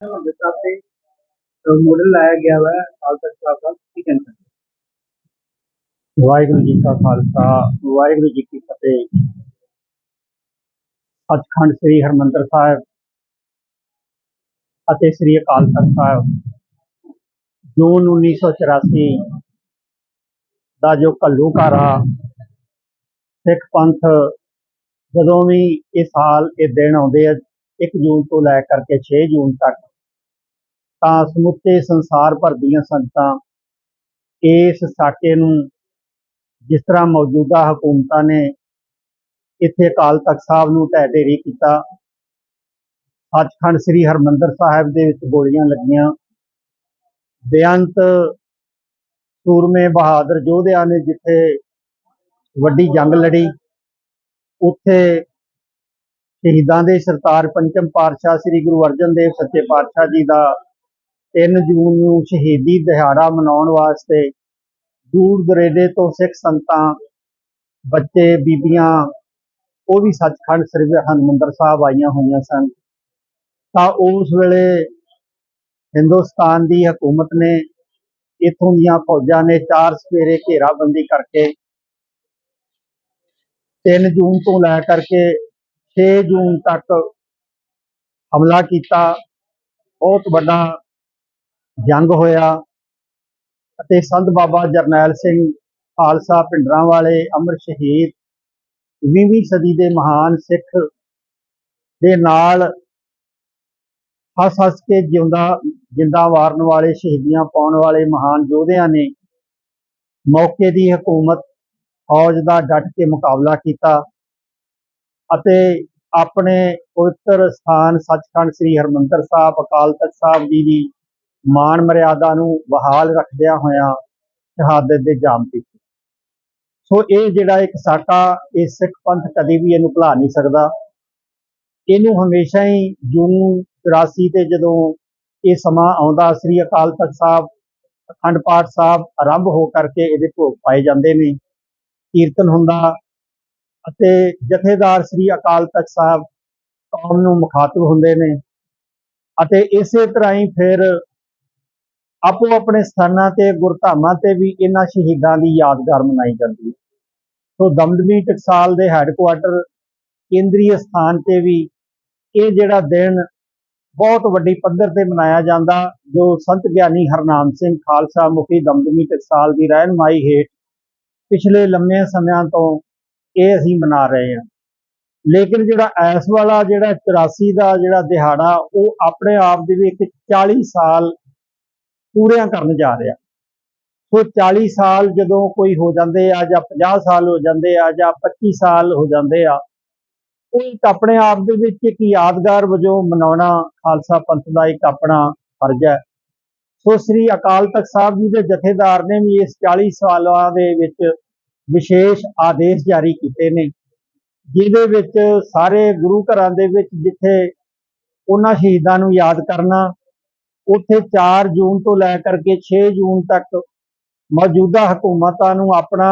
ਹਰਿਮੰਦਰ ਸਾਹਿਬ ਤੇ ਮਾਡਲ ਲਾਇਆ ਗਿਆ ਵਾ ਹਾਲ ਤੱਕ ਸਾਹਿਬ ਦਾ ਕੀ ਕਹਿੰਦੇ ਵਾਹਿਗੁਰੂ ਜੀ ਕਾ ਖਾਲਸਾ, ਵਾਹਿਗੁਰੂ ਜੀ ਕੀ ਫਤਿਹ। ਸੱਚਖੰਡ ਸ੍ਰੀ ਹਰਮੰਦਰ ਸਾਹਿਬ ਅਤੇ ਸ੍ਰੀ ਅਕਾਲ ਤਖਤ ਸਾਹਿਬ, ਜੂਨ 1984 ਦਾ ਜੋ ਘੱਲੂਘਾਰਾ ਸਿੱਖ ਪੰਥ ਜਦੋਂ ਵੀ ਇਹ ਸਾਲ ਇਹ ਦਿਨ ਆਉਂਦੇ ਆ 1 ਜੂਨ ਤੋਂ ਲੈ ਕਰਕੇ 6 ਜੂਨ ਤੱਕ ਤਾਂ ਸਮੁੱਚੇ ਸੰਸਾਰ ਭਰ ਦੀਆਂ ਸੰਗਤਾਂ ਇਸ ਸਾਕੇ ਨੂੰ ਜਿਸ ਤਰ੍ਹਾਂ ਮੌਜੂਦਾ ਹਕੂਮਤਾਂ ਨੇ ਇੱਥੇ ਅਕਾਲ ਤਖਤ ਸਾਹਿਬ ਨੂੰ ਢਹਿ ਢੇਰੀ ਕੀਤਾ, ਸੱਚਖੰਡ ਸ੍ਰੀ ਹਰਮੰਦਰ ਸਾਹਿਬ ਦੇ ਵਿੱਚ ਗੋਲੀਆਂ ਲੱਗੀਆਂ, ਬੇਅੰਤ ਸੂਰਮੇ ਬਹਾਦਰ ਯੋਧਿਆਂ ਨੇ ਜਿੱਥੇ ਵੱਡੀ ਜੰਗ ਲੜੀ, ਉੱਥੇ ਸ਼ਹੀਦਾਂ ਦੇ ਸਰਤਾਰ ਪੰਚਮ ਪਾਤਸ਼ਾਹ ਸ੍ਰੀ ਗੁਰੂ ਅਰਜਨ ਦੇਵ ਸੱਚੇ ਪਾਤਸ਼ਾਹ ਜੀ ਦਾ 3 ਜੂਨ ਨੂੰ ਸ਼ਹੀਦੀ ਦਿਹਾੜਾ ਮਨਾਉਣ ਵਾਸਤੇ ਦੂਰ ਦਰੇਡੇ ਤੋਂ ਸਿੱਖ ਸੰਤਾਂ, ਬੱਚੇ, ਬੀਬੀਆਂ, ਉਹ ਵੀ ਸੱਚਖੰਡ ਸ੍ਰੀ ਹਰਿਮੰਦਰ ਸਾਹਿਬ ਆਈਆਂ ਹੋਈਆਂ ਸਨ। ਤਾਂ ਉਸ ਵੇਲੇ ਹਿੰਦੁਸਤਾਨ ਦੀ ਹਕੂਮਤ ਨੇ ਇਥੋਂ ਦੀਆਂ ਫੌਜਾਂ ਨੇ ਚਾਰ ਸਵੇਰੇ ਘੇਰਾਬੰਦੀ ਕਰਕੇ 3 ਜੂਨ ਤੋਂ ਲੈ ਕਰਕੇ 6 ਜੂਨ ਤੱਕ ਹਮਲਾ ਕੀਤਾ। ਬਹੁਤ ਵੱਡਾ ਜੰਗ ਹੋਇਆ ਅਤੇ ਸੰਤ ਬਾਬਾ ਜਰਨੈਲ ਸਿੰਘ ਖਾਲਸਾ ਪਿੰਡਰਾਂ ਵਾਲੇ ਅਮਰ ਸ਼ਹੀਦ 20ਵੀਂ ਸਦੀ ਦੇ ਮਹਾਨ ਸਿੱਖ ਦੇ ਨਾਲ ਹੱਸ ਹੱਸ ਕੇ ਜਿਉਂਦਾ, ਜਿੰਦਾ ਵਾਰਨ ਵਾਲੇ ਸ਼ਹੀਦੀਆਂ ਪਾਉਣ ਵਾਲੇ ਮਹਾਨ ਯੋਧਿਆਂ ਨੇ ਮੌਕੇ ਦੀ ਹਕੂਮਤ, ਫੌਜ ਦਾ ਡਟ ਕੇ ਮੁਕਾਬਲਾ ਕੀਤਾ ਅਤੇ ਆਪਣੇ ਪਵਿੱਤਰ ਸਥਾਨ ਸੱਚਖੰਡ ਸ੍ਰੀ ਹਰਮੰਦਰ ਸਾਹਿਬ, ਅਕਾਲ ਤਖਤ ਸਾਹਿਬ ਜੀ ਦੀ ਮਾਣ ਮਰਿਆਦਾ ਨੂੰ ਬਹਾਲ ਰੱਖਦਿਆਂ ਹੋਇਆਂ ਸ਼ਹਾਦਤ ਦੇ ਜਾਮ ਕੀਤੇ ਸੋ ਇਹ ਜਿਹੜਾ ਇੱਕ ਸਾਕਾ, ਇਹ ਸਿੱਖ ਪੰਥ ਕਦੇ ਵੀ ਇਹਨੂੰ ਭੁਲਾ ਨਹੀਂ ਸਕਦਾ। ਇਹਨੂੰ ਹਮੇਸ਼ਾ ਹੀ ਜੂਨ 84 ਤੇ ਜਦੋਂ ਇਹ ਸਮਾਂ ਆਉਂਦਾ, ਸ੍ਰੀ ਅਕਾਲ ਤਖਤ ਸਾਹਿਬ, ਅਖੰਡ ਪਾਠ ਸਾਹਿਬ ਆਰੰਭ ਹੋ ਕਰਕੇ ਇਹਦੇ ਭੋਗ ਪਾਏ ਜਾਂਦੇ ਨੇ, ਕੀਰਤਨ ਹੁੰਦਾ ਅਤੇ ਜਥੇਦਾਰ ਸ੍ਰੀ ਅਕਾਲ ਤਖਤ ਸਾਹਿਬ ਕੌਮ ਨੂੰ ਮੁਖਾਤਬ ਹੁੰਦੇ ਨੇ। ਅਤੇ ਇਸੇ ਤਰ੍ਹਾਂ ਹੀ ਫਿਰ ਆਪੋ ਆਪਣੇ ਸਥਾਨਾਂ ਤੇ, ਗੁਰਧਾਮਾਂ ਤੇ ਵੀ ਇਹਨਾਂ ਸ਼ਹੀਦਾਂ ਦੀ ਯਾਦਗਾਰ ਮਨਾਈ ਜਾਂਦੀ ਹੈ। ਸੋ ਦਮਦਮੀ ਟਕਸਾਲ ਦੇ ਹੈੱਡਕੁਆਟਰ ਕੇਂਦਰੀ ਸਥਾਨ ਤੇ ਵੀ ਇਹ ਜਿਹੜਾ ਦਿਨ ਬਹੁਤ ਵੱਡੀ ਪੱਧਰ ਤੇ ਮਨਾਇਆ ਜਾਂਦਾ, ਜੋ ਸੰਤ ਗਿਆਨੀ ਹਰਨਾਮ ਸਿੰਘ ਖਾਲਸਾ ਮੁਖੀ ਦਮਦਮੀ ਟਕਸਾਲ ਦੀ ਰਹਿਨਮਾਈ ਹੇਠ ਪਿਛਲੇ ਲੰਮੇ ਸਮਿਆਂ ਤੋਂ ਇਹ ਅਸੀਂ ਮਨਾ ਰਹੇ ਹਾਂ। ਲੇਕਿਨ ਜਿਹੜਾ ਐਸ ਵਾਲਾ ਜਿਹੜਾ 84 ਦਾ ਜਿਹੜਾ ਦਿਹਾੜਾ, ਉਹ ਆਪਣੇ ਆਪ ਦੇ ਵਿੱਚ 40 ਸਾਲ ਪੂਰੀਆਂ ਕਰਨ ਜਾ ਰਿਹਾ। ਸੋ 40 ਸਾਲ ਜਦੋਂ ਕੋਈ ਹੋ ਜਾਂਦੇ ਆ ਜਾਂ 50 ਸਾਲ ਹੋ ਜਾਂਦੇ ਆ ਜਾਂ 25 ਸਾਲ ਹੋ ਜਾਂਦੇ ਆ, ਉਹ ਇੱਕ ਆਪਣੇ ਆਪ ਦੇ ਵਿੱਚ ਇੱਕ ਯਾਦਗਾਰ ਵਜੋਂ ਮਨਾਉਣਾ ਖਾਲਸਾ ਪੰਥ ਦਾ ਇੱਕ ਆਪਣਾ ਫਰਜ਼ ਹੈ। ਸੋ ਸ੍ਰੀ ਅਕਾਲ ਤਖਤ ਸਾਹਿਬ ਜੀ ਦੇ ਜਥੇਦਾਰ ਨੇ ਵੀ ਇਸ 40 ਸਾਲਾਂ ਦੇ ਵਿੱਚ ਵਿਸ਼ੇਸ਼ ਆਦੇਸ਼ ਜਾਰੀ ਕੀਤੇ ਨੇ, ਜਿਹਦੇ ਵਿੱਚ ਸਾਰੇ ਗੁਰੂ ਘਰਾਂ ਦੇ ਵਿੱਚ ਜਿੱਥੇ ਉਹਨਾਂ ਸ਼ਹੀਦਾਂ ਨੂੰ ਯਾਦ ਕਰਨਾ ਉੱਥੇ 4 ਜੂਨ ਤੋਂ ਲੈ ਕਰਕੇ 6 ਜੂਨ ਤੱਕ ਮੌਜੂਦਾ ਹਕੂਮਤਾਂ ਨੂੰ ਆਪਣਾ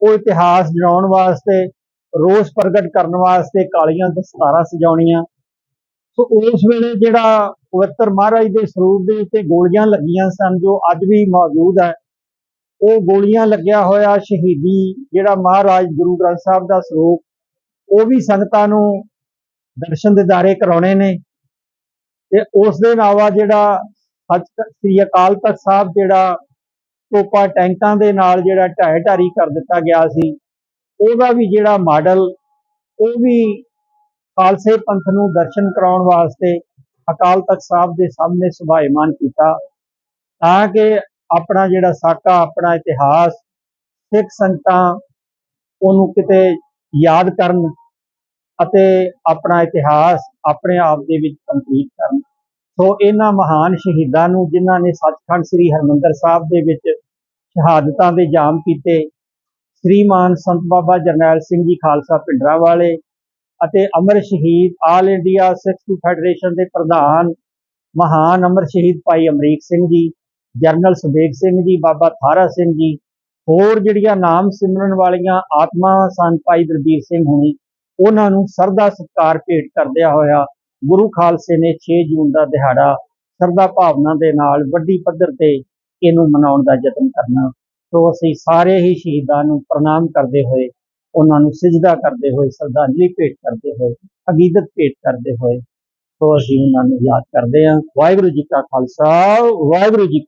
ਉਹ ਇਤਿਹਾਸ ਜਣਾਉਣ ਵਾਸਤੇ, ਰੋਸ ਪ੍ਰਗਟ ਕਰਨ ਵਾਸਤੇ ਕਾਲੀਆਂ ਦਸਤਾਰਾਂ ਸਜਾਉਣੀਆਂ। ਸੋ ਉਸ ਵੇਲੇ ਜਿਹੜਾ ਪਵਿੱਤਰ ਮਹਾਰਾਜ ਦੇ ਸਰੂਪ ਦੇ ਉੱਤੇ ਗੋਲੀਆਂ ਲੱਗੀਆਂ ਸਨ, ਜੋ ਅੱਜ ਵੀ ਮੌਜੂਦ ਹੈ, ਉਹ ਗੋਲੀਆਂ ਲੱਗਿਆ ਹੋਇਆ ਸ਼ਹੀਦੀ ਜਿਹੜਾ ਮਹਾਰਾਜ ਗੁਰੂ ਗ੍ਰੰਥ ਸਾਹਿਬ ਦਾ ਸਰੂਪ, ਉਹ ਵੀ ਸੰਗਤਾਂ ਨੂੰ ਦਰਸ਼ਨ ਦਿਦਾਰੇ ਕਰਾਉਣੇ ਨੇ। ਤੇ ਉਸ ਦੇ ਇਲਾਵਾ ਜਿਹੜਾ ਸੱਚ ਸ੍ਰੀ ਅਕਾਲ ਤਖਤ ਸਾਹਿਬ ਜਿਹੜਾ ਟੋਪਾ ਟੈਂਕਾਂ ਦੇ ਨਾਲ ਜਿਹੜਾ ਢਹਿ ਢਾਰੀ ਕਰ ਦਿੱਤਾ ਗਿਆ ਸੀ, ਉਹਦਾ ਵੀ ਜਿਹੜਾ ਮਾਡਲ, ਉਹ ਵੀ ਖਾਲਸੇ ਪੰਥ ਨੂੰ ਦਰਸ਼ਨ ਕਰਾਉਣ ਵਾਸਤੇ ਅਕਾਲ ਤਖਤ ਸਾਹਿਬ ਦੇ ਸਾਹਮਣੇ ਸੁਭਾਇਮਾਨ ਕੀਤਾ। ਤਾਂ ਕਿ ਆਪਣਾ ਜਿਹੜਾ ਸਾਕਾ, ਆਪਣਾ ਇਤਿਹਾਸ, ਸਿੱਖ ਸੰਗਤਾਂ ਉਹਨੂੰ ਕਿਤੇ ਯਾਦ ਕਰਨ ਅਤੇ ਆਪਣਾ ਇਤਿਹਾਸ ਆਪਣੇ ਆਪ ਦੇ ਵਿੱਚ ਕੰਪਲੀਟ ਕਰਨ। ਸੋ ਇਹਨਾਂ ਮਹਾਨ ਸ਼ਹੀਦਾਂ ਨੂੰ ਜਿਨ੍ਹਾਂ ਨੇ ਸੱਚਖੰਡ ਸ੍ਰੀ ਹਰਮੰਦਰ ਸਾਹਿਬ ਦੇ ਵਿੱਚ ਸ਼ਹਾਦਤਾਂ ਦੇ ਜਾਮ ਕੀਤੇ, ਸ੍ਰੀਮਾਨ ਸੰਤ ਬਾਬਾ ਜਰਨੈਲ ਸਿੰਘ ਜੀ ਖਾਲਸਾ ਪਿੰਡਰਾਂ ਵਾਲੇ ਅਤੇ ਅਮਰ ਸ਼ਹੀਦ ਆਲ ਇੰਡੀਆ ਸਿੱਖ ਫੈਡਰੇਸ਼ਨ ਦੇ ਪ੍ਰਧਾਨ ਮਹਾਨ ਅਮਰ ਸ਼ਹੀਦ ਭਾਈ ਅਮਰੀਕ ਸਿੰਘ ਜੀ ਜਰਨਲ ਸੁਬੇਗ ਸਿੰਘ ਜੀ, ਬਾਬਾ ਥਾਰਾ ਸਿੰਘ ਜੀ, ਹੋਰ ਜਿਹੜੀਆਂ ਨਾਮ ਸਿਮਰਨ ਵਾਲੀਆਂ ਆਤਮਾ ਸਨ ਭਾਈ ਦਰਬੀਰ ਸਿੰਘ ਹੁਣੀ ਉਹਨਾਂ ਨੂੰ ਸਰਦਾ ਸਤਕਾਰ ਭੇਟ ਕਰਦਿਆਂ ਹੋਇਆ ਗੁਰੂ ਖਾਲਸੇ ਨੇ 6 ਜੂਨ ਦਾ ਦਿਹਾੜਾ ਸਰਦਾ ਭਾਵਨਾ ਦੇ ਨਾਲ ਵੱਡੀ ਪੱਧਰ ਤੇ ਇਹਨੂੰ ਮਨਾਉਣ ਦਾ ਯਤਨ ਕਰਨਾ। ਸੋ ਅਸੀਂ ਸਾਰੇ ਹੀ ਸ਼ਹੀਦਾਂ ਨੂੰ ਪ੍ਰਣਾਮ ਕਰਦੇ ਹੋਏ, ਉਹਨਾਂ ਨੂੰ ਸਿਜਦਾ ਕਰਦੇ ਹੋਏ, ਸ਼ਰਧਾਂਜਲੀ ਭੇਟ ਕਰਦੇ ਹੋਏ, ਅਗੀਦਤ ਭੇਟ ਕਰਦੇ ਹੋਏ, ਸੋ ਅਸੀਂ ਉਹਨਾਂ ਨੂੰ ਯਾਦ ਕਰਦੇ ਹਾਂ। ਵਾਹਿਗੁਰੂ ਜੀ ਕਾ ਖਾਲਸਾ, ਵਾਹਿਗੁਰੂ ਜੀ